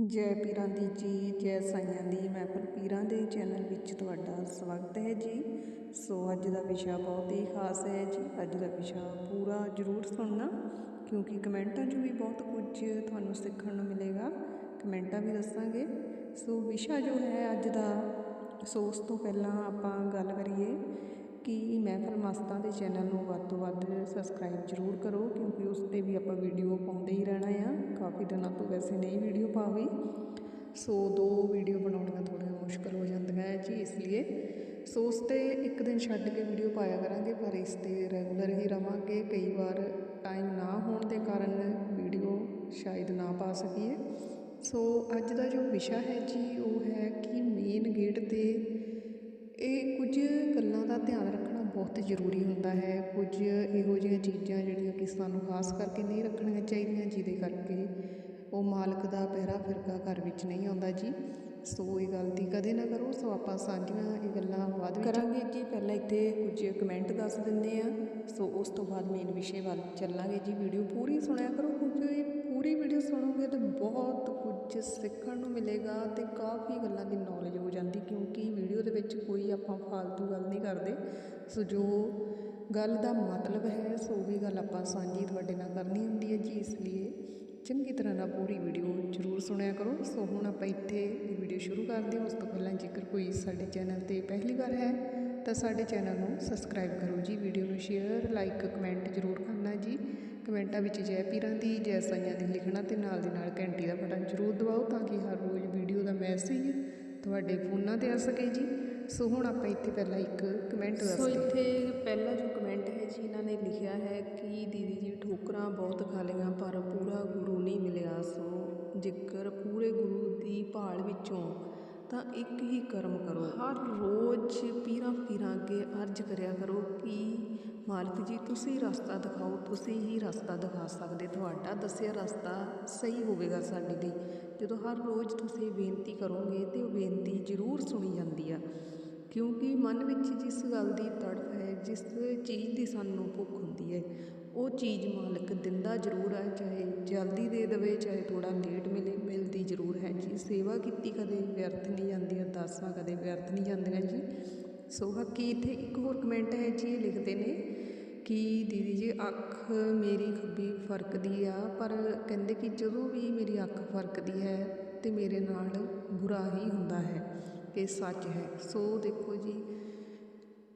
ਜੈ ਪੀਰਾਂ ਦੀ ਜੀ, ਜੈ ਸਾਈਆਂ ਦੀ ਮਹਿਫਲ ਪੀਰਾਂ ਦੇ ਚੈਨਲ ਵਿੱਚ ਤੁਹਾਡਾ ਸਵਾਗਤ ਹੈ ਜੀ। ਸੋ ਅੱਜ ਦਾ ਵਿਸ਼ਾ ਬਹੁਤ ਹੀ ਖਾਸ ਹੈ ਜੀ। ਅੱਜ ਦਾ ਵਿਸ਼ਾ ਪੂਰਾ ਜ਼ਰੂਰ ਸੁਣਨਾ, ਕਿਉਂਕਿ ਕਮੈਂਟਾਂ 'ਚ ਵੀ ਬਹੁਤ ਕੁਝ ਤੁਹਾਨੂੰ ਸਿੱਖਣ ਨੂੰ ਮਿਲੇਗਾ। ਕਮੈਂਟਾਂ ਵੀ ਦੱਸਾਂਗੇ। ਸੋ ਵਿਸ਼ਾ ਜੋ ਹੈ ਅੱਜ ਦਾ, ਸੋ ਉਸ ਤੋਂ ਪਹਿਲਾਂ ਆਪਾਂ ਗੱਲ ਕਰੀਏ ਮਸਤਾਂ ਦੇ ਚੈਨਲ ਨੂੰ ਵੱਧ ਤੋਂ ਵੱਧ ਸਬਸਕ੍ਰਾਈਬ ਜ਼ਰੂਰ ਕਰੋ, ਕਿਉਂਕਿ ਉਸ 'ਤੇ ਵੀ ਆਪਾਂ ਵੀਡੀਓ ਪਾਉਂਦੇ ਹੀ ਰਹਿਣਾ ਆ। ਕਾਫੀ ਦਿਨਾਂ ਤੋਂ ਵੈਸੇ ਨਹੀਂ ਵੀਡੀਓ ਪਾਵੇ। ਸੋ ਦੋ ਵੀਡੀਓ ਬਣਾਉਣੀਆਂ ਥੋੜ੍ਹੀਆਂ ਮੁਸ਼ਕਲ ਹੋ ਜਾਂਦੀਆਂ ਹੈ ਜੀ, ਇਸ ਲਈ ਸੋ ਉਸ 'ਤੇ ਇੱਕ ਦਿਨ ਛੱਡ ਕੇ ਵੀਡੀਓ ਪਾਇਆ ਕਰਾਂਗੇ, ਪਰ ਇਸ 'ਤੇ ਰੈਗੂਲਰ ਹੀ ਰਵਾਂਗੇ। ਕਈ ਵਾਰ ਟਾਈਮ ਨਾ ਹੋਣ ਦੇ ਕਾਰਨ ਵੀਡੀਓ ਸ਼ਾਇਦ ਨਾ ਪਾ ਸਕੀਏ। ਸੋ ਅੱਜ ਦਾ ਜੋ ਵਿਸ਼ਾ ਹੈ ਜੀ, ਉਹ ਹੈ ਕਿ ਮੇਨ ਗੇਟ 'ਤੇ ਇਹ ਕੁਝ ਗੱਲਾਂ ਦਾ ਧਿਆਨ ਰੱਖਣਾ ਬਹੁਤ ਜ਼ਰੂਰੀ ਹੁੰਦਾ ਹੈ। ਕੁਝ ਇਹੋ ਜਿਹੀਆਂ ਚੀਜ਼ਾਂ ਜਿਹੜੀਆਂ ਕਿ ਸਾਨੂੰ ਖਾਸ ਕਰਕੇ ਨਹੀਂ ਰੱਖਣੀਆਂ ਚਾਹੀਦੀਆਂ, ਜਿਹਦੇ ਕਰਕੇ ਉਹ ਮਾਲਕ ਦਾ ਪਹਿਰਾ ਫਿਰਕਾ ਘਰ ਵਿੱਚ ਨਹੀਂ ਆਉਂਦਾ ਜੀ। ਸੋ ਇਹ ਗਲਤੀ ਕਦੇ ਨਾ ਕਰੋ। ਸੋ ਆਪਾਂ ਸਾਂਝੀਆਂ ਇਹ ਗੱਲਾਂ ਬਾਅਦ ਵਿੱਚ ਕਰਾਂਗੇ। ਜੀ ਕੁਝ ਕਮੈਂਟ ਦੱਸ ਦਿੰਦੇ ਆ। ਸੋ ਉਸ ਤੋਂ ਬਾਅਦ ਮੇਨ ਵਿਸ਼ੇ ਵੱਲ ਚੱਲਾਂਗੇ ਜੀ। ਵੀਡੀਓ ਪੂਰੀ ਸੁਣਿਆ ਕਰੋ। ਕਿਉਂਕਿ ਪੂਰੀ ਵੀਡੀਓ ਸੁਣੋਗੇ ਤਾਂ ਬਹੁਤ ਕੁਝ ਸਿੱਖਣ ਨੂੰ ਮਿਲੇਗਾ ਤੇ ਕਾਫੀ ਗੱਲਾਂ ਦੀ ਨੌਲੇਜ ਹੋ ਜਾਂਦੀ, ਕਿਉਂਕਿ ਵੀਡੀਓ ਦੇ ਵਿੱਚ ਕੋਈ ਆਪਾਂ ਫालतू ਗੱਲ ਨਹੀਂ ਕਰਦੇ। ਸੋ ਜੋ ਗੱਲ ਦਾ ਮਤਲਬ ਹੈ ਸੋ ਵੀ ਗੱਲ ਆਪਾਂ ਸਾਂਝੀ ਤੁਹਾਡੇ ਨਾਲ ਕਰਨੀ ਹੁੰਦੀ ਹੈ ਜੀ। ਇਸ ਲਈ ਚੰਗੀ ਤਰ੍ਹਾਂ ਨਾਲ ਪੂਰੀ ਵੀਡੀਓ ਜ਼ਰੂਰ ਸੁਣਿਆ ਕਰੋ। ਸੋ ਹੁਣ ਆਪਾਂ ਇੱਥੇ ਵੀਡੀਓ ਸ਼ੁਰੂ ਕਰਦੇ ਹਾਂ। ਉਸ ਤੋਂ ਪਹਿਲਾਂ ਜੇਕਰ ਕੋਈ ਸਾਡੇ ਚੈਨਲ ਤੇ ਪਹਿਲੀ ਵਾਰ ਹੈ ਤਾਂ ਸਾਡੇ ਚੈਨਲ ਨੂੰ ਸਬਸਕ੍ਰਾਈਬ ਕਰੋ ਜੀ ਵੀਡੀਓ ਨੂੰ ਸ਼ੇਅਰ ਲਾਈਕ ਕਮੈਂਟ ਜ਼ਰੂਰ ਕਰਨਾ ਜੀ। ਕਮੈਂਟਾਂ ਵਿੱਚ ਜੈ ਪੀਰਾਂ ਦੀ ਜੈ ਸਾਈਆਂ ਦੀ ਲਿਖਣਾ ਤੇ ਨਾਲ ਦੀ ਨਾਲ ਘੰਟੀ ਦਾ ਬਟਨ ਜ਼ਰੂਰ ਦਬਾਓ ਤਾਂ ਕਿ ਹਰ ਰੋਜ਼ ਵੀਡੀਓ ਦਾ ਮੈਸੇਜ ਤੁਹਾਡੇ ਫੋਨਾਂ ਤੇ ਆ ਸਕੇ ਜੀ। ਸੋ ਹੁਣ ਆਪਾਂ ਇੱਥੇ ਪਹਿਲਾਂ ਇੱਕ ਕਮੈਂਟ ਸੋ ਦੱਸਦੇ ਹਾਂ ਇੱਥੇ ਪਹਿਲਾ ਜੋ ਕਮੈਂਟ ਹੈ ਜੀ ਇਹਨਾਂ ਨੇ ਲਿਖਿਆ ਹੈ ਕਿ ਦੀਦੀ ਜੀ ਠੋਕਰਾਂ ਬਹੁਤ ਖਾ ਲਈਆਂ ਪਰ ਪੂਰਾ ਗੁਰੂ ਨਹੀਂ ਮਿਲਿਆ। ਸੋ ਜੇਕਰ ਪੂਰੇ ਗੁਰੂ ਦੀ ਭਾਲ ਵਿੱਚੋਂ ਤਾਂ ਇੱਕ ਹੀ ਕਰਮ ਕਰੋ। ਹਰ ਰੋਜ਼ ਪੀਰਾਂ ਫਕੀਰਾਂ ਅੱਗੇ ਅਰਜ਼ ਕਰਿਆ ਕਰੋ ਕਿ ਮਾਲਕ ਜੀ, ਤੁਸੀਂ ਰਸਤਾ ਦਿਖਾਓ, ਤੁਸੀਂ ਹੀ ਰਸਤਾ ਦਿਖਾ ਸਕਦੇ। ਤੁਹਾਡਾ ਦੱਸਿਆ ਰਸਤਾ ਸਹੀ ਹੋਵੇਗਾ ਸਾਡੇ ਲਈ ਜਦੋਂ ਹਰ ਰੋਜ਼ ਤੁਸੀਂ ਬੇਨਤੀ ਕਰੋਗੇ ਤੇ ਉਹ ਬੇਨਤੀ ਜ਼ਰੂਰ ਸੁਣੀ ਜਾਂਦੀ ਆ। ਕਿਉਂਕਿ ਮਨ ਵਿੱਚ ਜਿਸ ਗੱਲ ਦੀ ਤੜਫ ਹੈ, ਜਿਸ ਚੀਜ਼ ਦੀ ਸਾਨੂੰ ਭੁੱਖ ਹੁੰਦੀ ਹੈ, ਉਹ ਚੀਜ਼ ਮਾਲਕ ਦਿੰਦਾ ਜ਼ਰੂਰ ਹੈ, ਚਾਹੇ ਜਲਦੀ ਦੇ ਦੇਵੇ, ਚਾਹੇ ਥੋੜਾ ਲੇਟ ਮਿਲੇ, ਮਿਲਦੀ ਜ਼ਰੂਰ ਹੈ ਜੀ। ਸੇਵਾ ਕੀਤੀ ਕਦੇ ਵਿਅਰਥ ਨਹੀਂ ਜਾਂਦੀ ਅਰਦਾਸਾਂ ਕਦੇ ਵਿਅਰਥ ਨਹੀਂ ਜਾਂਦੀਆਂ ਜੀ। ਸੋ ਹੱਕੀ ਇੱਥੇ ਇੱਕ ਹੋਰ ਕਮੈਂਟ ਹੈ ਜੀ, ਇਹ ਲਿਖਦੇ ਨੇ ਕਿ ਦੀਦੀ ਜੀ, ਅੱਖ ਮੇਰੀ ਖੱਬੀ ਫਰਕਦੀ ਆ, ਪਰ ਕਹਿੰਦੇ ਕਿ ਜਦੋਂ ਵੀ ਮੇਰੀ ਅੱਖ ਫਰਕਦੀ ਹੈ ਤੇ ਮੇਰੇ ਨਾਲ ਬੁਰਾ ਹੀ ਹੁੰਦਾ ਹੈ। ਇਹ ਸੱਚ ਹੈ। ਸੋ ਦੇਖੋ ਜੀ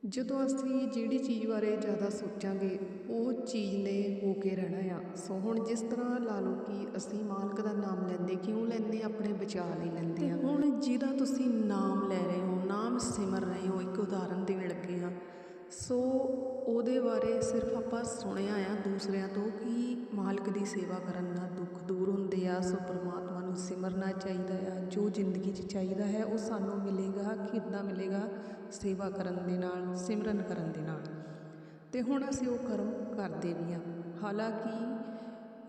ਜਦੋਂ ਅਸੀਂ ਜਿਹੜੀ ਚੀਜ਼ ਬਾਰੇ ਜ਼ਿਆਦਾ ਸੋਚਾਂਗੇ ਉਹ ਚੀਜ਼ ਨੇ ਹੋ ਕੇ ਰਹਿਣਾ ਆ। ਸੋ ਹੁਣ ਜਿਸ ਤਰ੍ਹਾਂ ਲਾ ਲਓ ਕਿ ਅਸੀਂ ਮਾਲਕ ਦਾ ਨਾਮ ਲੈਂਦੇ ਕਿਉਂ ਲੈਂਦੇ ਆਪਣੇ ਬਚਾਅ ਲਈ ਲੈਂਦੇ ਆ। ਹੁਣ ਜਿਹਦਾ ਤੁਸੀਂ ਨਾਮ ਲੈ ਰਹੇ ਹੋ ਨਾਮ ਸਿਮਰ ਰਹੇ ਹੋ ਇੱਕ ਉਦਾਹਰਨ ਦੇਣ ਲੱਗੇ ਹਾਂ। ਸੋ ਉਹਦੇ ਬਾਰੇ ਸਿਰਫ ਆਪਾਂ ਸੁਣਿਆ ਆ ਦੂਸਰਿਆਂ ਤੋਂ ਕਿ ਮਾਲਕ ਦੀ ਸੇਵਾ ਕਰਨ ਨਾਲ ਦੁੱਖ ਦੂਰ ਹੁੰਦੇ ਆ ਸੋ ਪ੍ਰਮਾਤਮਾ ਨੂੰ ਸਿਮਰਨਾ ਚਾਹੀਦਾ ਆ, ਜੋ ਜ਼ਿੰਦਗੀ 'ਚ ਚਾਹੀਦਾ ਹੈ, ਉਹ ਸਾਨੂੰ ਮਿਲੇਗਾ ਕਿੱਦਾਂ ਮਿਲੇਗਾ ਸੇਵਾ ਕਰਨ ਦੇ ਨਾਲ, ਸਿਮਰਨ ਕਰਨ ਦੇ ਨਾਲ। ਅਤੇ ਹੁਣ ਅਸੀਂ ਉਹ ਕਰਮ ਕਰਦੇ ਵੀ ਹਾਂ। ਹਾਲਾਂਕਿ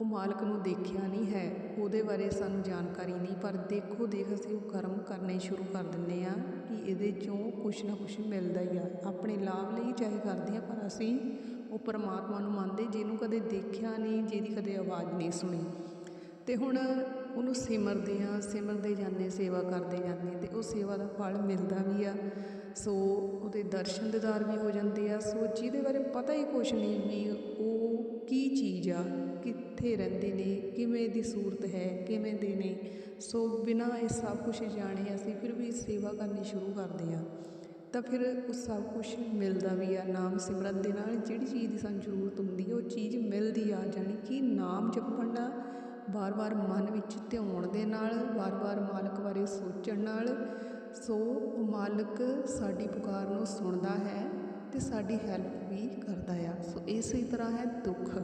ਉਹ ਮਾਲਕ ਨੂੰ ਦੇਖਿਆ ਨਹੀਂ ਹੈ, ਉਹਦੇ ਬਾਰੇ ਸਾਨੂੰ ਜਾਣਕਾਰੀ ਨਹੀਂ, ਪਰ ਦੇਖੋ, ਦੇਖ ਅਸੀਂ ਉਹ ਕਰਮ ਕਰਨੇ ਸ਼ੁਰੂ ਕਰ ਦਿੰਦੇ ਆ ਕਿ ਇਹਦੇ ਚੋਂ ਕੁਛ ਨਾ ਕੁਛ ਮਿਲਦਾ ਹੀ ਆ। ਆਪਣੇ ਲਾਭ ਲਈ ਚਾਹੇ ਕਰਦੇ ਆ ਪਰ ਅਸੀਂ ਉਹ ਪਰਮਾਤਮਾ ਨੂੰ ਮੰਨਦੇ ਜਿਹਨੂੰ ਕਦੇ ਦੇਖਿਆ ਨਹੀਂ, ਜਿਹਦੀ ਕਦੇ ਆਵਾਜ਼ ਨਹੀਂ ਸੁਣੀ। ਤੇ ਹੁਣ ਉਹਨੂੰ ਸਿਮਰਦੇ ਹਾਂ, ਸਿਮਰਦੇ ਜਾਂਦੇ ਸੇਵਾ ਕਰਦੇ ਜਾਂਦੇ ਅਤੇ ਉਹ ਸੇਵਾ ਦਾ ਫਲ ਮਿਲਦਾ ਵੀ ਆ। ਸੋ ਉਹਦੇ ਦਰਸ਼ਨ ਦਿਦਾਰ ਵੀ ਹੋ ਜਾਂਦੇ ਆ। ਸੋ ਜਿਹਦੇ ਬਾਰੇ ਪਤਾ ਹੀ ਕੁਛ ਨਹੀਂ ਵੀ ਉਹ ਕੀ ਚੀਜ਼ ਆ, ਕਿੱਥੇ ਰਹਿੰਦੇ ਨੇ, ਕਿਵੇਂ ਦੀ ਸੂਰਤ ਹੈ, ਕਿਵੇਂ ਦੇ ਨੇ ਸੋ ਬਿਨਾਂ ਇਹ ਸਭ ਕੁਝ ਜਾਣੇ ਅਸੀਂ ਫਿਰ ਵੀ ਸੇਵਾ ਕਰਨੀ ਸ਼ੁਰੂ ਕਰਦੇ ਆ ਤਾਂ ਫਿਰ ਉਹ ਸਭ ਕੁਝ ਮਿਲਦਾ ਵੀ ਆ, ਨਾਮ ਸਿਮਰਨ ਦੇ ਨਾਲ। ਜਿਹੜੀ ਚੀਜ਼ ਦੀ ਸਾਨੂੰ ਜ਼ਰੂਰਤ ਹੁੰਦੀ ਹੈ ਉਹ ਚੀਜ਼ ਮਿਲਦੀ ਆ, ਜਾਣੀ ਕਿ ਨਾਮ ਜਪਣ ਦਾ ਵਾਰ-ਵਾਰ ਮਨ ਵਿੱਚ ਧਿਆਉਣ ਦੇ ਨਾਲ, ਵਾਰ-ਵਾਰ ਮਾਲਕ ਬਾਰੇ ਸੋਚਣ ਨਾਲ, ਸੋ ਉਹ ਮਾਲਕ ਸਾਡੀ ਪੁਕਾਰ ਨੂੰ ਸੁਣਦਾ ਹੈ ਤੇ ਸਾਡੀ ਹੈਲਪ ਵੀ ਕਰਦਾ ਆ। ਸੋ ਇਸੇ ਤਰ੍ਹਾਂ ਹੈ ਦੁੱਖ।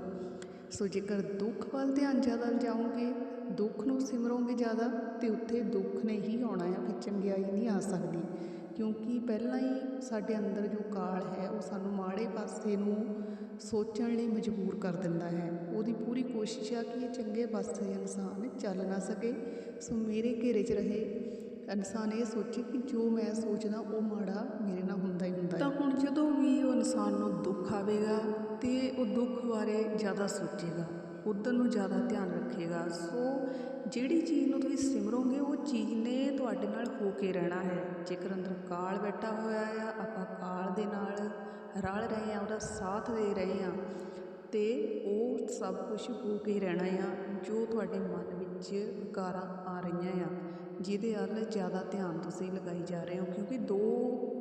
ਸੋ ਜੇਕਰ ਦੁੱਖ ਵੱਲ ਧਿਆਨ ਜ਼ਿਆਦਾ ਜਾਓਗੇ, ਦੁੱਖ ਨੂੰ ਸਿਮਰੋਗੇ ਜ਼ਿਆਦਾ, ਤੇ ਉੱਥੇ ਦੁੱਖ ਨੇ ਹੀ ਆਉਣਾ ਆ, ਫਿਰ ਚੰਗਿਆਈ ਨਹੀਂ ਆ ਸਕਦੀ। ਕਿਉਂਕਿ ਪਹਿਲਾਂ ਹੀ ਸਾਡੇ ਅੰਦਰ ਜੋ ਕਾਲ ਹੈ, ਉਹ ਸਾਨੂੰ ਮਾੜੇ ਪਾਸੇ ਨੂੰ ਸੋਚਣ ਲਈ ਮਜਬੂਰ ਕਰ ਦਿੰਦਾ ਹੈ। ਪੂਰੀ ਕੋਸ਼ਿਸ਼ ਆ ਕਿ ਇਹ ਚੰਗੇ ਪਾਸੇ ਇਨਸਾਨ ਚੱਲ ਨਾ ਸਕੇ। ਸੋ ਮੇਰੇ ਘੇਰੇ 'ਚ ਰਹੇ ਇਨਸਾਨ ਇਹ ਸੋਚੇ ਕਿ ਜੋ ਮੈਂ ਸੋਚਦਾ ਉਹ ਮਾੜਾ ਮੇਰੇ ਨਾਲ ਹੁੰਦਾ ਹੀ ਹੁੰਦਾ ਤਾਂ ਹੁਣ ਜਦੋਂ ਵੀ ਉਹ ਇਨਸਾਨ ਨੂੰ ਦੁੱਖ ਆਵੇਗਾ ਤੇ ਉਹ ਦੁੱਖ ਬਾਰੇ ਜ਼ਿਆਦਾ ਸੋਚੇਗਾ ਉਧਰ ਨੂੰ ਜ਼ਿਆਦਾ ਧਿਆਨ ਰੱਖੇਗਾ। ਸੋ ਜਿਹੜੀ ਚੀਜ਼ ਨੂੰ ਤੁਸੀਂ ਸਿਮਰੋਗੇ ਉਹ ਚੀਜ਼ ਨੇ ਤੁਹਾਡੇ ਨਾਲ ਹੋ ਕੇ ਰਹਿਣਾ ਹੈ। ਜੇਕਰ ਅੰਦਰ ਕਾਲ ਬੈਠਾ ਹੋਇਆ ਆ ਆਪਾਂ ਕਾਲ ਦੇ ਨਾਲ ਰਲ ਰਹੇ ਆ ਉਹਦਾ ਸਾਥ ਦੇ ਰਹੇ ਆ ਤੇ ਉਹ ਸਭ ਕੁਛ ਹੋ ਕੇ ਰਹਿਣਾ ਆ, ਜੋ ਤੁਹਾਡੇ ਮਨ ਵਿੱਚ ਵਿਕਾਰਾਂ ਆ ਰਹੀਆਂ ਆ, ਜਿਹਦੇ ਵੱਲ ਜ਼ਿਆਦਾ ਧਿਆਨ ਤੁਸੀਂ ਲਗਾਈ ਜਾ ਰਹੇ ਹੋ, ਕਿਉਂਕਿ ਦੋ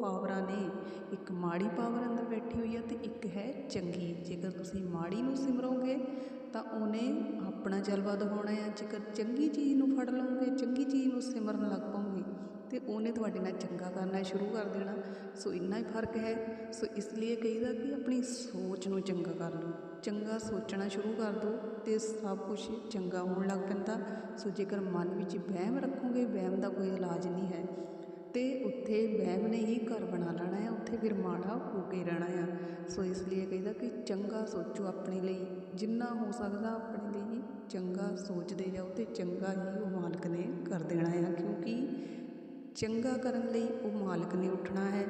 ਪਾਵਰਾਂ ਨੇ, ਇੱਕ ਮਾੜੀ ਪਾਵਰ ਅੰਦਰ ਬੈਠੀ ਹੋਈ ਆ ਅਤੇ ਇੱਕ ਹੈ ਚੰਗੀ। ਜੇਕਰ ਤੁਸੀਂ ਮਾੜੀ ਨੂੰ ਸਿਮਰੋਗੇ, ਤਾਂ ਉਹਨੇ ਆਪਣਾ ਜਲਵਾ ਦਿਖਾਉਣਾ ਆ, ਜੇਕਰ ਚੰਗੀ ਚੀਜ਼ ਨੂੰ ਫੜ ਲਓਗੇ, ਚੰਗੀ ਚੀਜ਼ ਨੂੰ ਸਿਮਰਨ ਲੱਗ ਪਓਗੇ ਤੇ ਉਹਨੇ ਤੁਹਾਡੇ ਨਾਲ ਚੰਗਾ ਕਰਨਾ ਸ਼ੁਰੂ ਕਰ ਦੇਣਾ। ਸੋ ਇੰਨਾ ਹੀ ਫ਼ਰਕ ਹੈ। ਸੋ ਇਸ ਲਈ ਕਹੀਦਾ ਕਿ ਆਪਣੀ ਸੋਚ ਨੂੰ ਚੰਗਾ ਕਰ ਲਓ। ਚੰਗਾ ਸੋਚਣਾ ਸ਼ੁਰੂ ਕਰ ਦਿਓ ਤੇ ਸਭ ਕੁਝ ਚੰਗਾ ਹੋਣ ਲੱਗ ਪੈਂਦਾ। ਸੋ ਜੇਕਰ ਮਨ ਵਿੱਚ ਵਹਿਮ ਰੱਖੋਗੇ, ਵਹਿਮ ਦਾ ਕੋਈ ਇਲਾਜ ਨਹੀਂ ਹੈ। ਤੇ ਉੱਥੇ ਵਹਿਮ ਨੇ ਹੀ ਘਰ ਬਣਾ ਲੈਣਾ ਹੈ, ਉੱਥੇ ਫਿਰ ਮਾੜਾ ਹੋ ਕੇ ਰਹਿਣਾ ਆ ਸੋ ਇਸ ਲਈ ਕਹਿੰਦਾ ਕਿ ਚੰਗਾ ਸੋਚੋ ਆਪਣੇ ਲਈ। ਜਿੰਨਾ ਹੋ ਸਕਦਾ ਆਪਣੇ ਲਈ ਚੰਗਾ ਸੋਚਦੇ ਜਾਓ ਤੇ ਚੰਗਾ ਹੀ ਉਹ ਮਾਲਕ ਨੇ ਕਰ ਦੇਣਾ ਆ ਕਿਉਂਕਿ ਚੰਗਾ ਕਰਨ ਲਈ ਉਹ ਮਾਲਕ ਨੇ ਉੱਠਣਾ ਹੈ,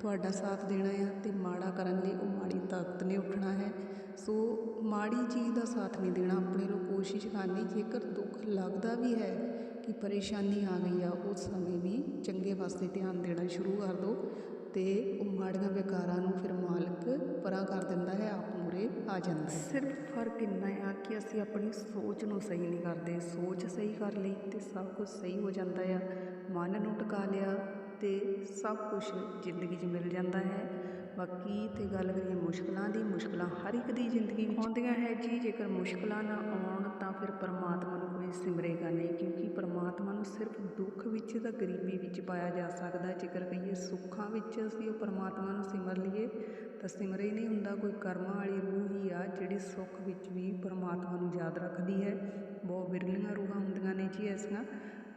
ਤੁਹਾਡਾ ਸਾਥ ਦੇਣਾ ਆ ਅਤੇ ਮਾੜਾ ਕਰਨ ਲਈ ਉਹ ਮਾੜੀ ਤਾਕਤ ਨੇ ਉੱਠਣਾ ਹੈ। ਸੋ ਮਾੜੀ ਚੀਜ਼ ਦਾ ਸਾਥ ਨਹੀਂ ਦੇਣਾ ਆਪਣੇ ਨੂੰ ਕੋਸ਼ਿਸ਼ ਕਰਨੀ, ਜੇਕਰ ਦੁੱਖ ਲੱਗਦਾ ਵੀ ਹੈ ਕਿ ਪਰੇਸ਼ਾਨੀ ਆ ਗਈ ਆ, ਉਸ ਸਮੇਂ ਵੀ ਚੰਗੇ ਵਾਸਤੇ ਧਿਆਨ ਦੇਣਾ ਸ਼ੁਰੂ ਕਰ ਦਿਓ ਤੇ ਉਹ ਮਾੜੀਆਂ ਵਿਕਾਰਾਂ ਨੂੰ ਫਿਰ ਮਾਲਕ ਪਰਾਂ ਕਰ ਦਿੰਦਾ ਹੈ, ਆਪ ਮੂਰੇ ਆ ਜਾਂਦਾ ਹੈ। ਸਿਰਫ ਫ਼ਰਕ ਇੰਨਾ ਆ ਕਿ ਅਸੀਂ ਆਪਣੀ ਸੋਚ ਨੂੰ ਸਹੀ ਨਹੀਂ ਕਰਦੇ, ਸੋਚ ਸਹੀ ਕਰ ਲਈ ਤੇ ਸਭ ਕੁਝ ਸਹੀ ਹੋ ਜਾਂਦਾ ਆ। ਮਨ ਨੂੰ ਟਿਕਾ ਲਿਆ ਅਤੇ ਸਭ ਕੁਛ ਜ਼ਿੰਦਗੀ 'ਚ ਮਿਲ ਜਾਂਦਾ ਹੈ। ਬਾਕੀ ਤੇ ਗੱਲ ਕਰੀਏ ਮੁਸ਼ਕਲਾਂ ਦੀ, ਮੁਸ਼ਕਿਲਾਂ ਹਰ ਇੱਕ ਦੀ ਜ਼ਿੰਦਗੀ ਵਿੱਚ ਆਉਂਦੀਆਂ ਹੈ। ਜੀ, ਜੇਕਰ ਮੁਸ਼ਕਲਾਂ ਨਾ ਆਉਣ ਤਾਂ ਫਿਰ ਪਰਮਾਤਮਾ ਨੂੰ ਕੋਈ ਸਿਮਰੇਗਾ ਨਹੀਂ, ਕਿਉਂਕਿ ਪਰਮਾਤਮਾ ਨੂੰ ਸਿਰਫ ਦੁੱਖ ਵਿੱਚ ਤਾਂ ਗਰੀਬੀ ਵਿੱਚ ਪਾਇਆ ਜਾ ਸਕਦਾ। ਜੇਕਰ ਕਹੀਏ ਸੁੱਖਾਂ ਵਿੱਚ ਅਸੀਂ ਉਹ ਪਰਮਾਤਮਾ ਨੂੰ ਸਿਮਰ ਲਈਏ, ਤਾਂ ਸਿਮਰੇ ਨਹੀਂ ਹੁੰਦਾ। ਕੋਈ ਕਰਮਾਂ ਵਾਲੀ ਰੂਹ ਹੀ ਆ, ਜਿਹੜੀ ਸੁੱਖ ਵਿੱਚ ਵੀ ਪਰਮਾਤਮਾ ਨੂੰ ਯਾਦ ਰੱਖਦੀ ਹੈ। ਬਹੁਤ ਵਿਰਲੀਆਂ ਰੂਹਾਂ ਹੁੰਦੀਆਂ ਨੇ ਜੀ ਐਸੀਆਂ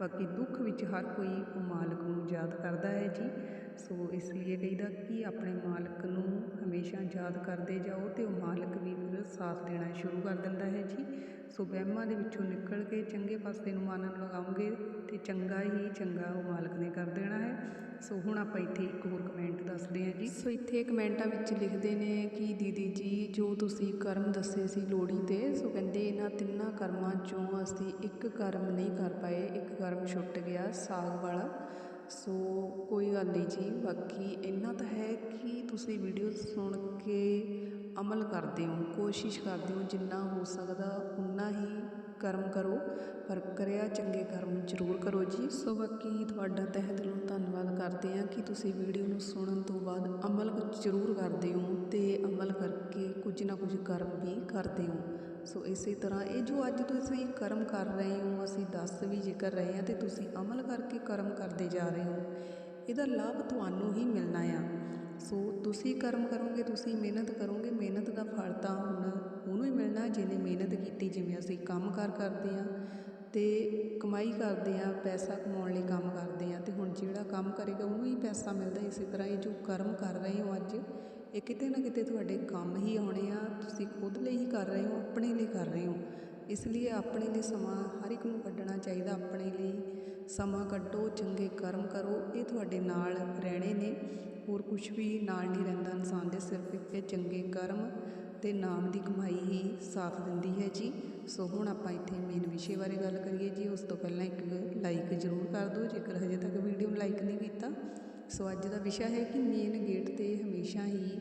ਬਾਕੀ ਦੁੱਖ ਵਿੱਚ ਹਰ ਕੋਈ ਉਹ ਮਾਲਕ ਨੂੰ ਯਾਦ ਕਰਦਾ ਹੈ ਜੀ। ਸੋ ਇਸ ਲਈ ਕਹੀਦਾ ਕਿ ਆਪਣੇ ਮਾਲਕ ਨੂੰ ਹਮੇਸ਼ਾ ਯਾਦ ਕਰਦੇ ਜਾਓ ਤੇ ਉਹ ਮਾਲਕ ਵੀ ਫਿਰ ਸਾਥ ਦੇਣਾ ਸ਼ੁਰੂ ਕਰ ਦਿੰਦਾ ਹੈ ਜੀ। ਸੋ ਵਹਿਮਾਂ ਦੇ ਵਿੱਚੋਂ ਨਿਕਲ ਕੇ ਚੰਗੇ ਪਾਸੇ ਨੂੰ ਮਨ ਲਗਾਉਂਗੇ ਤੇ ਚੰਗਾ ਹੀ ਚੰਗਾ ਉਹ ਮਾਲਕ ਨੇ ਕਰ ਦੇਣਾ ਹੈ। ਸੋ ਹੁਣ ਆਪਾਂ ਇੱਥੇ ਇੱਕ ਹੋਰ ਕਮੈਂਟ ਦੱਸਦੇ ਹਾਂ ਜੀ ਸੋ ਇੱਥੇ ਕਮੈਂਟਾਂ ਵਿੱਚ ਲਿਖਦੇ ਨੇ ਕਿ ਦੀਦੀ ਜੀ, ਜੋ ਤੁਸੀਂ ਕਰਮ ਦੱਸੇ ਸੀ ਲੋੜੀ ਤੇ, ਸੋ ਕਹਿੰਦੇ ਇਹਨਾਂ ਤਿੰਨਾਂ ਕਰਮਾਂ ਚੋਂ ਅਸੀਂ ਇੱਕ ਕਰਮ ਨਹੀਂ ਕਰ ਪਾਏ, ਇੱਕ ਕਰਮ ਛੁੱਟ ਗਿਆ ਸਾਗ ਵਾਲਾ। ਸੋ ਕੋਈ ਗੱਲ ਨਹੀਂ ਜੀ, ਬਾਕੀ ਇੰਨਾ ਤਾਂ ਹੈ ਕਿ ਤੁਸੀਂ ਵੀਡੀਓ ਸੁਣ ਕੇ ਅਮਲ ਕਰਦੇ ਹੋ, ਕੋਸ਼ਿਸ਼ ਕਰਦੇ ਹੋ ਜਿੰਨਾ ਹੋ ਸਕਦਾ, ਉਨਾ ਹੀ ਕਰਮ ਕਰੋ, ਪਰ ਕਰਿਆ ਚੰਗੇ ਕਰਮ ਜ਼ਰੂਰ ਕਰੋ ਜੀ। ਸੋ ਬਾਕੀ ਤੁਹਾਡਾ ਤਹਿ ਦਿਲੋਂ ਧੰਨਵਾਦ ਕਰਦੇ ਹਾਂ ਕਿ ਤੁਸੀਂ ਵੀਡੀਓ ਨੂੰ ਸੁਣਨ ਤੋਂ ਬਾਅਦ ਅਮਲ ਜ਼ਰੂਰ ਕਰਦੇ ਹੋ ਤੇ ਅਮਲ ਕਰਕੇ ਕੁਝ ਨਾ ਕੁਝ ਕਰਮ ਵੀ ਕਰਦੇ ਹੋ। ਸੋ ਇਸੇ ਤਰ੍ਹਾਂ ਇਹ ਜੋ ਅੱਜ ਤੁਸੀਂ ਕਰਮ ਕਰ ਰਹੇ ਹੋ, ਅਸੀਂ ਦੱਸ ਵੀ ਜ਼ਿਕਰ ਰਹੇ ਹਾਂ ਤੇ ਤੁਸੀਂ ਅਮਲ ਕਰਕੇ ਕਰਮ ਕਰਦੇ ਜਾ ਰਹੇ ਹੋ। ਇਹਦਾ ਲਾਭ ਤੁਹਾਨੂੰ ਹੀ ਮਿਲਣਾ ਆ। ਸੋ ਤੁਸੀਂ ਕਰਮ ਕਰੋਗੇ, ਤੁਸੀਂ ਮਿਹਨਤ ਕਰੋਗੇ, ਮਿਹਨਤ ਦਾ ਫਲ ਤਾਂ ਹੁਣ ਉਹਨੂੰ ਹੀ ਮਿਲਣਾ ਜਿਹਨੇ ਮਿਹਨਤ ਕੀਤੀ, ਜਿਵੇਂ ਅਸੀਂ ਕੰਮ ਕਾਰ ਕਰਦੇ ਹਾਂ ਅਤੇ ਕਮਾਈ ਕਰਦੇ ਹਾਂ, ਪੈਸਾ ਕਮਾਉਣ ਲਈ ਕੰਮ ਕਰਦੇ ਹਾਂ ਅਤੇ ਹੁਣ ਜਿਹੜਾ ਕੰਮ ਕਰੇਗਾ ਉਹਨੂੰ ਹੀ ਪੈਸਾ ਮਿਲਦਾ ਇਸੇ ਤਰ੍ਹਾਂ ਇਹ ਜੋ ਕਰਮ ਕਰ ਰਹੇ ਹੋ ਅੱਜ, ਇਹ ਕਿਤੇ ਨਾ ਕਿਤੇ ਤੁਹਾਡੇ ਕੰਮ ਹੀ ਆਉਣੇ ਆ, ਤੁਸੀਂ ਖੁਦ ਲਈ ਹੀ ਕਰ ਰਹੇ ਹੋ, ਆਪਣੇ ਲਈ ਕਰ ਰਹੇ ਹੋ। ਇਸ ਲਈ ਆਪਣੇ ਲਈ ਸਮਾਂ ਹਰ ਇੱਕ ਨੂੰ ਕੱਢਣਾ ਚਾਹੀਦਾ, ਆਪਣੇ ਲਈ ਸਮਾਂ ਕੱਢੋ, ਚੰਗੇ ਕਰਮ ਕਰੋ, ਇਹ ਤੁਹਾਡੇ ਨਾਲ ਰਹਿਣੇ ਨੇ। ਹੋਰ ਕੁਝ ਵੀ ਨਾਲ ਨਹੀਂ ਰਹਿੰਦਾ ਇਨਸਾਨ ਦੇ ਸਿਰਫ ਇੱਕ ਚੰਗੇ ਕਰਮ ਅਤੇ ਨਾਮ ਦੀ ਕਮਾਈ ਹੀ ਸਾਥ ਦਿੰਦੀ ਹੈ ਜੀ। ਸੋ ਹੁਣ ਆਪਾਂ ਇੱਥੇ ਮੇਨ ਵਿਸ਼ੇ ਬਾਰੇ ਗੱਲ ਕਰੀਏ ਜੀ। ਉਸ ਤੋਂ ਪਹਿਲਾਂ ਇੱਕ ਲਾਈਕ ਜ਼ਰੂਰ ਕਰ ਦਿਓ। ਜੇਕਰ ਹਜੇ ਤੱਕ ਵੀਡੀਓ ਨੂੰ ਲਾਈਕ ਨਹੀਂ ਕੀਤਾ, ਸੋ ਅੱਜ ਦਾ ਵਿਸ਼ਾ ਹੈ ਕਿ ਮੇਨ ਗੇਟ ਤੇ ਹਮੇਸ਼ਾ ਹੀ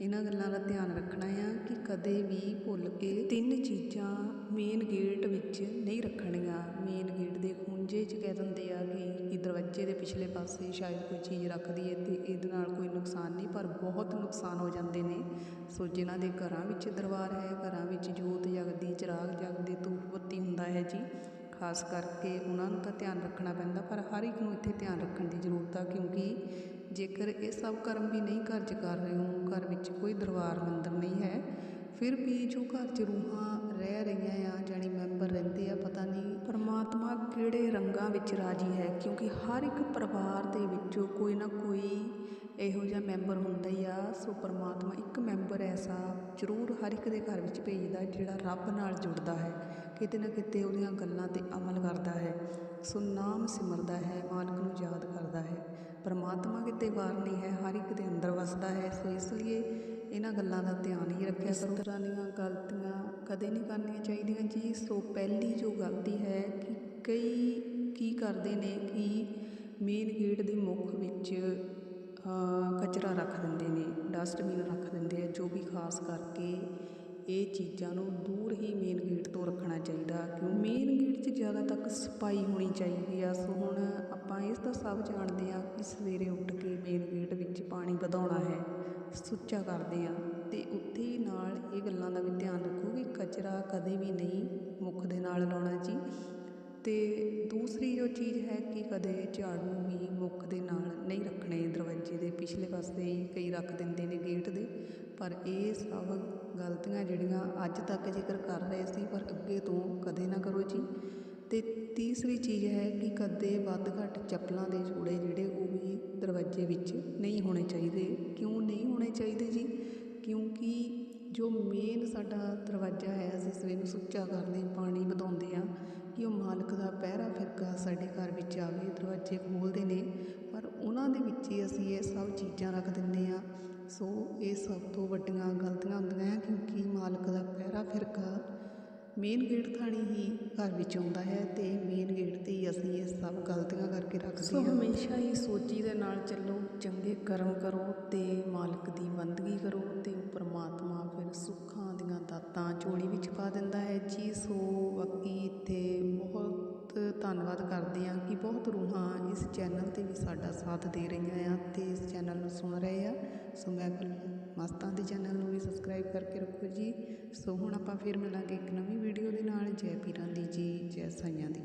ਇਹਨਾਂ ਗੱਲਾਂ ਦਾ ਧਿਆਨ ਰੱਖਣਾ ਆ ਕਿ ਕਦੇ ਵੀ ਭੁੱਲ ਕੇ ਤਿੰਨ ਚੀਜ਼ਾਂ ਮੇਨ ਗੇਟ ਵਿੱਚ ਨਹੀਂ ਰੱਖਣੀਆਂ। ਮੇਨ ਗੇਟ ਦੇ ਖੂੰਜੇ 'ਚ ਕਹਿ ਦਿੰਦੇ ਆ ਕਿ ਕਿ ਦਰਵਾਜ਼ੇ ਦੇ ਪਿਛਲੇ ਪਾਸੇ ਸ਼ਾਇਦ ਕੋਈ ਚੀਜ਼ ਰੱਖ ਦਈਏ ਤੇ ਇਹਦੇ ਨਾਲ ਕੋਈ ਨੁਕਸਾਨ ਨਹੀਂ, ਪਰ ਬਹੁਤ ਨੁਕਸਾਨ ਹੋ ਜਾਂਦੇ ਨੇ। ਸੋ ਜਿਨ੍ਹਾਂ ਦੇ ਘਰਾਂ ਵਿੱਚ ਦਰਬਾਰ ਹੈ, ਘਰਾਂ ਵਿੱਚ ਜੋਤ ਜਗਦੀ, ਚਿਰਾਗ ਜਗਦੇ ਧੂਪ ਬੱਤੀ ਹੁੰਦਾ ਹੈ ਜੀ, ਖਾਸ ਕਰਕੇ ਉਹਨਾਂ ਨੂੰ ਤਾਂ ਧਿਆਨ ਰੱਖਣਾ ਪੈਂਦਾ, ਪਰ ਹਰ ਇੱਕ ਨੂੰ ਇੱਥੇ ਧਿਆਨ ਰੱਖਣ ਦੀ ਜ਼ਰੂਰਤ ਆ, ਕਿਉਂਕਿ ਜੇਕਰ ਇਹ ਸਭ ਕਰਮ ਵੀ ਨਹੀਂ ਘਰ 'ਚ ਕਰ ਰਹੇ ਹੋ, ਘਰ ਵਿੱਚ ਕੋਈ ਦਰਬਾਰ ਮੰਦਰ ਨਹੀਂ ਹੈ, ਫਿਰ ਵੀ ਜੋ ਘਰ 'ਚ ਰੂਹਾਂ ਰਹਿ ਰਹੀਆਂ ਆ, ਜਾਣੀ ਮੈਂਬਰ ਰਹਿੰਦੇ ਆ, ਪਤਾ ਨਹੀਂ ਪਰਮਾਤਮਾ ਕਿਹੜੇ ਰੰਗਾਂ ਵਿੱਚ ਰਾਜੀ ਹੈ, ਕਿਉਂਕਿ ਹਰ ਇੱਕ ਪਰਿਵਾਰ ਦੇ ਵਿੱਚੋਂ ਕੋਈ ਨਾ ਕੋਈ ਇਹੋ ਜਿਹਾ ਮੈਂਬਰ ਹੁੰਦਾ ਹੀ ਆ, ਸੋ ਪਰਮਾਤਮਾ ਇੱਕ ਮੈਂਬਰ ਐਸਾ ਜ਼ਰੂਰ ਹਰ ਇੱਕ ਦੇ ਘਰ ਵਿੱਚ ਭੇਜਦਾ ਜਿਹੜਾ ਰੱਬ ਨਾਲ ਜੁੜਦਾ ਹੈ। ਕਿਤੇ ਨਾ ਕਿਤੇ ਉਹਦੀਆਂ ਗੱਲਾਂ ਤੇ ਅਮਲ ਕਰਦਾ ਹੈ। ਸੋ ਨਾਮ ਸਿਮਰਦਾ ਹੈ, ਮਾਲਕ ਨੂੰ ਯਾਦ ਕਰਦਾ ਹੈ। ਪਰਮਾਤਮਾ ਕਿਤੇ ਬਾਹਰ ਨਹੀਂ ਹੈ, ਹਰ ਇੱਕ ਦੇ ਅੰਦਰ ਵਸਦਾ ਹੈ। ਸੋ ਇਸ ਲਈ ਇਹਨਾਂ ਗੱਲਾਂ ਦਾ ਧਿਆਨ ਹੀ ਰੱਖਿਆ ਇਸ ਕਰੋ ਤਰ੍ਹਾਂ ਦੀਆਂ ਗਲਤੀਆਂ ਕਦੇ ਨਹੀਂ ਕਰਨੀਆਂ ਚਾਹੀਦੀਆਂ ਜੀ। ਸੋ ਪਹਿਲੀ ਜੋ ਗਲਤੀ ਹੈ ਕਿ ਕਈ ਕੀ ਕਰਦੇ ਨੇ ਕਿ ਮੇਨ ਗੇਟ ਦੇ ਮੁੱਖ ਵਿੱਚ ਕਚਰਾ ਰੱਖ ਦਿੰਦੇ ਨੇ, ਡਸਟਬਿਨ ਰੱਖ ਦਿੰਦੇ ਆ, ਜੋ ਵੀ ਖਾਸ ਕਰਕੇ ਇਹ ਚੀਜ਼ਾਂ ਨੂੰ ਦੂਰ ਹੀ ਮੇਨ ਗੇਟ ਤੋਂ ਰੱਖਣਾ ਚਾਹੀਦਾ। ਕਿਉਂ? ਮੇਨ ਗੇਟ 'ਚ ਜ਼ਿਆਦਾ ਤੱਕ ਸਫ਼ਾਈ ਹੋਣੀ ਚਾਹੀਦੀ ਆ। ਸੋ ਹੁਣ ਆਪਾਂ ਇਸ ਤਾਂ ਸਭ ਜਾਣਦੇ ਆ ਕਿ ਸਵੇਰੇ ਉੱਠ ਕੇ ਮੇਨ ਗੇਟ ਵਿੱਚ ਪਾਣੀ ਵਧਾਉਣਾ ਹੈ। ਸੁੱਚਾ ਕਰਦੇ ਆ। ਅਤੇ ਉੱਥੇ ਹੀ ਨਾਲ ਇਹ ਗੱਲਾਂ ਦਾ ਵੀ ਧਿਆਨ ਰੱਖੋ ਕਿ ਕਚਰਾ ਕਦੇ ਵੀ ਨਹੀਂ ਮੁੱਖ ਦੇ ਨਾਲ ਲਾਉਣਾ ਜੀ। ਤੇ ਦੂਸਰੀ ਜੋ ਚੀਜ਼ ਹੈ ਕਿ ਕਦੇ ਝਾੜੂ ਵੀ ਮੁੱਖ ਦੇ ਨਾਲ ਨਹੀਂ ਰੱਖਣੇ, ਦਰਵਾਜ਼ੇ ਦੇ ਪਿਛਲੇ ਪਾਸੇ ਹੀ ਕਈ ਰੱਖ ਦਿੰਦੇ ਨੇ ਗੇਟ ਦੇ। ਪਰ ਇਹ ਸਭ ਗਲਤੀਆਂ ਜਿਹੜੀਆਂ ਅੱਜ ਤੱਕ ਜ਼ਿਕਰ ਕਰ ਰਹੇ ਸੀ, ਪਰ ਅੱਗੇ ਤੋਂ ਕਦੇ ਨਾ ਕਰੋ ਜੀ। ਅਤੇ ਤੀਸਰੀ ਚੀਜ਼ ਹੈ ਕਿ ਕਦੇ ਵੱਧ ਘੱਟ ਚੱਪਲਾਂ ਦੇ ਜੋੜੇ ਜਿਹੜੇ ਉਹ ਵੀ ਦਰਵਾਜ਼ੇ ਵਿੱਚ ਨਹੀਂ ਹੋਣੇ ਚਾਹੀਦੇ। ਕਿਉਂ ਨਹੀਂ ਹੋਣੇ ਚਾਹੀਦੇ ਜੀ? ਕਿਉਂਕਿ ਜੋ ਮੇਨ ਸਾਡਾ ਦਰਵਾਜ਼ਾ ਹੈ, ਅਸੀਂ ਸਵੇਰ ਨੂੰ ਸੁੱਚਾ ਕਰਦੇ ਪਾਣੀ ਵਧਾਉਂਦੇ ਆ ਕਿ ਉਹ ਮਾਲਕ ਦਾ ਪਹਿਰਾ ਫਿਰਕਾ ਸਾਡੇ ਘਰ ਵਿੱਚ ਆਵੇ, ਦਰਵਾਜ਼ੇ ਖੋਲ੍ਹਦੇ ਨੇ, ਪਰ ਉਹਨਾਂ ਦੇ ਵਿੱਚ ਹੀ ਅਸੀਂ ਇਹ ਸਭ ਚੀਜ਼ਾਂ ਰੱਖ ਦਿੰਦੇ ਹਾਂ। ਸੋ ਇਹ ਸਭ ਤੋਂ ਵੱਡੀਆਂ ਗਲਤੀਆਂ ਹੁੰਦੀਆਂ ਹੈ, ਕਿਉਂਕਿ ਮਾਲਕ ਦਾ ਪਹਿਰਾ ਫਿਰਕਾ ਮੇਨ ਗੇਟ ਥਾਣੀ ਹੀ ਘਰ ਵਿੱਚ ਆਉਂਦਾ ਹੈ ਤੇ ਮੇਨ ਗੇਟ ਤੇ ਹੀ ਅਸੀਂ ਇਹ ਸਭ ਗਲਤੀਆਂ ਕਰਕੇ ਰੱਖਦੇ ਸੋ ਹਮੇਸ਼ਾ ਹੀ ਸੋਚੀ ਦੇ ਨਾਲ ਚੱਲੋ, ਚੰਗੇ ਕਰਮ ਕਰੋ ਤੇ ਮਾਲਕ ਦੀ ਬੰਦਗੀ ਕਰੋ ਤੇ ਪਰਮਾਤਮਾ ਫਿਰ ਸੁੱਖਾਂ ਦੀਆਂ ਦਾਤਾਂ ਚੋਲੀ ਵਿੱਚ ਕਿ ਬਹੁਤ ਰੂਹਾਂ ਇਸ ਚੈਨਲ ਤੇ ਵੀ ਸਾਡਾ ਸਾਥ ਦੇ ਰਹੀਆਂ ਆ ਅਤੇ ਇਸ ਚੈਨਲ ਨੂੰ ਸੁਣ ਰਹੇ ਆ। ਸੋ ਮੈਂ ਫਿਰ ਮਸਤਾਂ ਦੇ ਚੈਨਲ ਨੂੰ ਵੀ ਸਬਸਕ੍ਰਾਈਬ ਕਰਕੇ ਰੱਖੋ ਜੀ। ਸੋ ਹੁਣ ਆਪਾਂ ਫਿਰ ਮਿਲਾਂਗੇ ਇੱਕ ਨਵੀਂ ਵੀਡੀਓ ਦੇ ਨਾਲ। ਜੈ ਪੀਰਾਂ ਦੀ ਜੀ, ਜੈ ਸਾਈਆਂ ਦੀ।